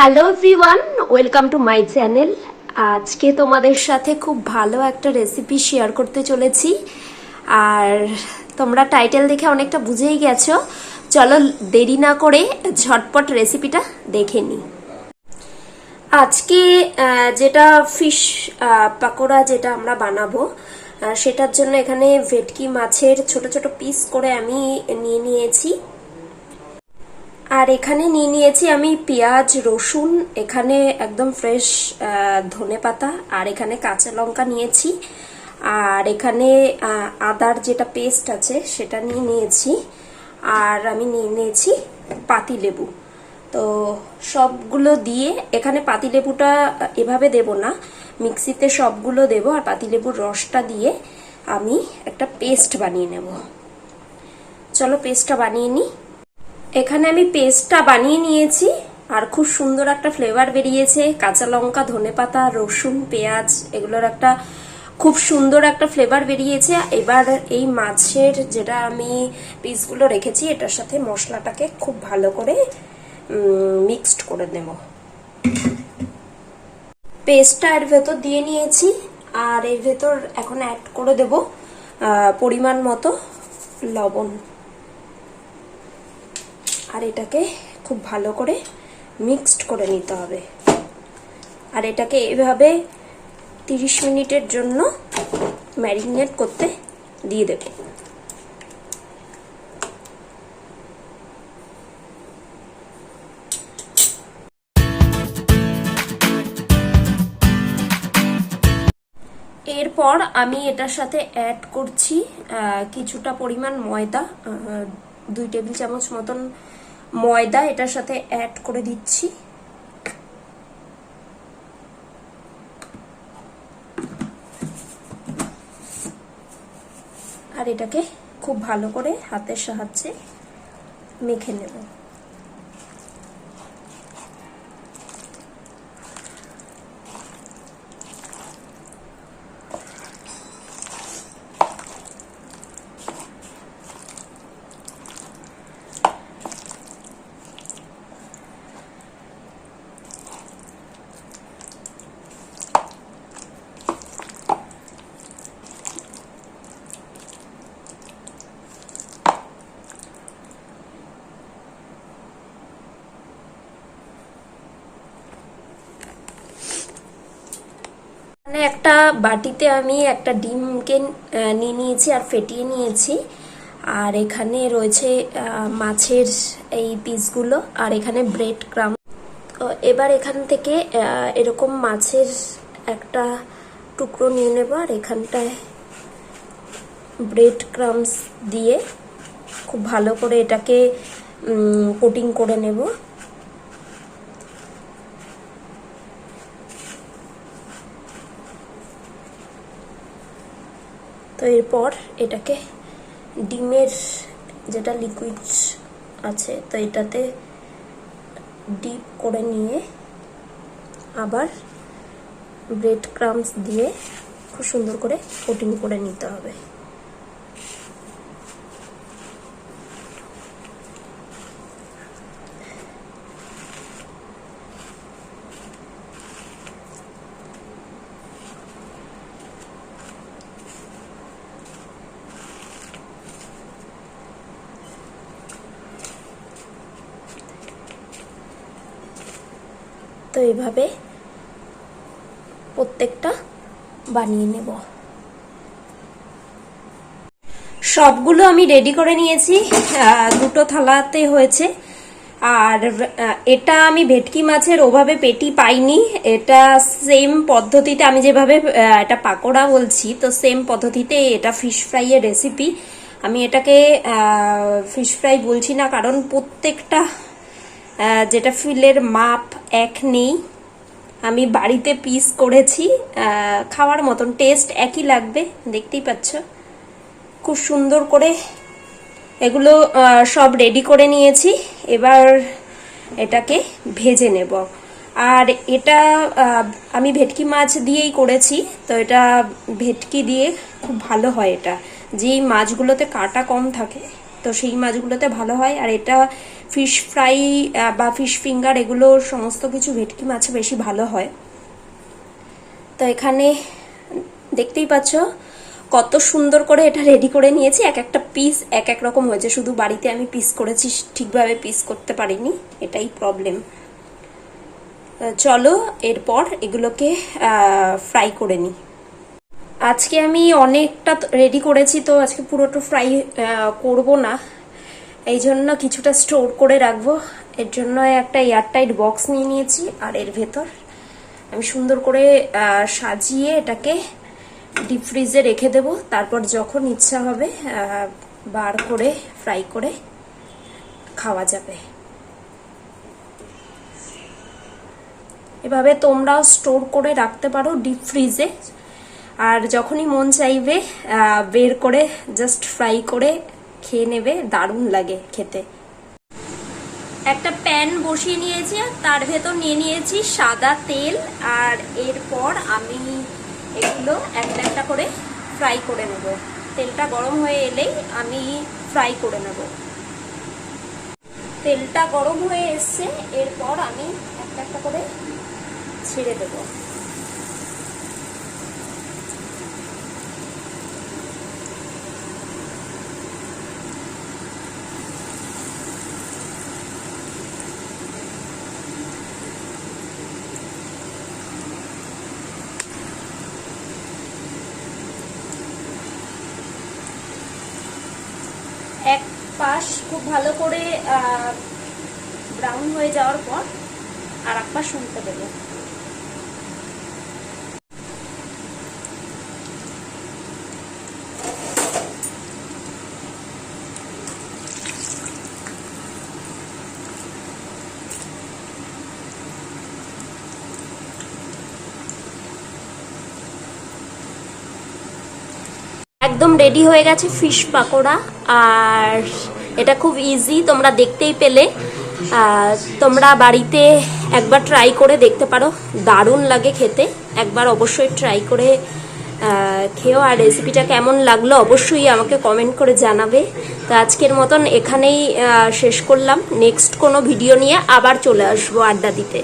Hello everyone welcome to my channel আজকে তোমাদের সাথে খুব ভালো একটা রেসিপি শেয়ার করতে চলেছি। আর তোমরা টাইটেল দেখে অনেকটা বুঝেই গেছো। চলো দেরি না করে ঝটপট রেসিপিটা দেখে নিই আজকে যেটা ফিশ পাকোড়া যেটা আমরা বানাবো সেটার জন্য এখানে ভেটকি মাছের ছোট ছোট পিস করে আমি নিয়ে নিয়েছি। আর এখানে নিয়ে নিয়েছি আমি পেঁয়াজ, রসুন, এখানে একদম ফ্রেশ ধনে পাতা, আর এখানে কাঁচা লঙ্কা নিয়েছি। আর এখানে আদার যেটা পেস্ট আছে সেটা নিয়ে নিয়েছি। আর আমি নিয়ে নিয়েছি পাতি লেবু তো সবগুলো দিয়ে এখানে পাতিলেবুটা এভাবে দেব না, মিক্সিতে সবগুলো দেব আর পাতিলেবুর রসটা দিয়ে আমি একটা পেস্ট বানিয়ে নেব। চলো পেস্টটা বানিয়ে নিই এখানে আমি পেস্টটা বানিয়ে নিয়েছি, আর খুব সুন্দর একটা ফ্লেভার বেরিয়েছে। কাঁচা লঙ্কা ধনেপাতা রসুন, পেঁয়াজ, এগুলোর একটা খুব সুন্দর একটা ফ্লেভার বেরিয়েছে। এবার এই মাছের যেটা আমি পিসগুলো রেখেছি, এটার সাথে মশলাটাকে খুব ভালো করে মিক্সড করে নেব। পেস্টটা এর ভেতর দিয়ে নিয়েছি, আর এর ভেতর এখন অ্যাড করে দেব পরিমাণ মতো লবণ। আর এটাকে খুব ভালো করে মিক্সড করে নিতে হবে। আর এটাকে এভাবে তিরিশ মিনিটের জন্য ম্যারিনেট করতে দিয়ে দেব। এরপর আমি এটার সাথে অ্যাড করছি কিছুটা পরিমাণ ময়দা দুই টেবিল চামচ মতন ময়দা এটার সাথে অ্যাড করে দিচ্ছি। আর এটাকে খুব ভালো করে হাতের সাহায্যে মেখে নেব। এখানে একটা বাটিতে আমি একটা ডিমকে নিয়ে নিয়েছি আর ফেটিয়ে নিয়েছি। আর এখানে রয়েছে মাছের এই পিসগুলো আর এখানে ব্রেড ক্রাম এবার এখান থেকে এরকম মাছের একটা টুকরো নিয়ে নেব আর এখানটায় ব্রেড ক্রামস দিয়ে খুব ভালো করে এটাকে কোটিং করে নেব। এরপর এটাকে ডিমের যেটা লিকুইড আছে, তো এটাতে ডিপ করে নিয়ে আবার ব্রেড ক্রামস দিয়ে খুব সুন্দর করে কোটিং করে নিতে হবে। তো এইভাবে প্রত্যেকটা বানিয়ে নেব। সবগুলো আমি রেডি করে নিয়েছি। দুটো থালাতে হয়েছে। আর এটা আমি ভেটকি মাছের ওভাবে পেটি পাইনি। এটা সেম পদ্ধতিতে আমি যেভাবে এটা পাকোড়া বলছি, তো সেম পদ্ধতিতে এটা ফিশ ফ্রাইয়ের রেসিপি আমি এটাকে ফিশ ফ্রাই বলছি না, কারণ প্রত্যেকটা যেটা ফিলের মাপ এক নেই। আমি বাড়িতে পিস করেছি খাওয়ার মতন টেস্ট একই লাগবে, দেখতেই পাচ্ছ। খুব সুন্দর করে এগুলো সব রেডি করে নিয়েছি। এবার এটাকে ভেজে নেব। আর এটা আমি ভেটকি মাছ দিয়েই করেছি, তো এটা ভেটকি দিয়ে খুব ভালো হয় এটা। যেই মাছগুলোতে কাটা কম থাকে, তো সেই মাছগুলোতে ভালো হয়। আর এটা ফিশ ফ্রাই বা ফিশ ফিঙ্গার এগুলো সমস্ত কিছু ভেটকি মাছে বেশি ভালো হয়। তো এখানে দেখতেই পাচ্ছ কত সুন্দর করে এটা রেডি করে নিয়েছি। এক একটা পিস এক এক রকম হয়েছে। শুধু বাড়িতে আমি পিস করেছি, ঠিকভাবে পিস করতে পারিনি। এটাই প্রবলেম চলো এরপর এগুলোকে ফ্রাই করে নিই। আজকে আমি অনেকটা রেডি করেছি, তো আজকে পুরোটা ফ্রাই করব না। এই জন্য কিছুটা স্টোর করে রাখব। এর জন্য একটা এয়ারটাইট বক্স নিয়ে নিয়েছি, আর এর ভেতর আমি সুন্দর করে সাজিয়ে এটাকে ডিপ ফ্রিজে রেখে দেব। তারপর যখন ইচ্ছা হবে বার করে, ফ্রাই করে খাওয়া যাবে। এভাবে তোমরাও স্টোর করে রাখতে পারো ডিপ ফ্রিজে। আর যখনই মন চাইবে বের করে, জাস্ট ফ্রাই করে খেয়ে নেবে, দারুণ লাগে খেতে। একটা প্যান বসিয়ে নিয়েছি, আর তার ভেতর নিয়ে নিয়েছি সাদা তেল, আর এরপর আমি এগুলো একটা একটা করে ফ্রাই করে নেব। তেলটা গরম হয়ে এলেই আমি ফ্রাই করে নেব। তেলটা গরম হয়ে এসছে, এরপর আমি একটা একটা করে ছেড়ে দেবো এক পাশ খুব ভালো করে ব্রাউন হয়ে যাওয়ার পর আর এক পাশ উল্টে দেবো। একদম রেডি হয়ে গেছে ফিশ পাকোড়া, আর এটা খুব ইজি তোমরা দেখতেই পেলে। তোমরা বাড়িতে একবার ট্রাই করে দেখতে পারো। দারুণ লাগে খেতে। একবার অবশ্যই ট্রাই করে খেয়েও আর রেসিপিটা কেমন লাগল অবশ্যই আমাকে কমেন্ট করে জানাবে। তো আজকের মতন এখানেই শেষ করলাম। নেক্সট কোনো ভিডিও নিয়ে আবার চলে আসব আড্ডা দিতে।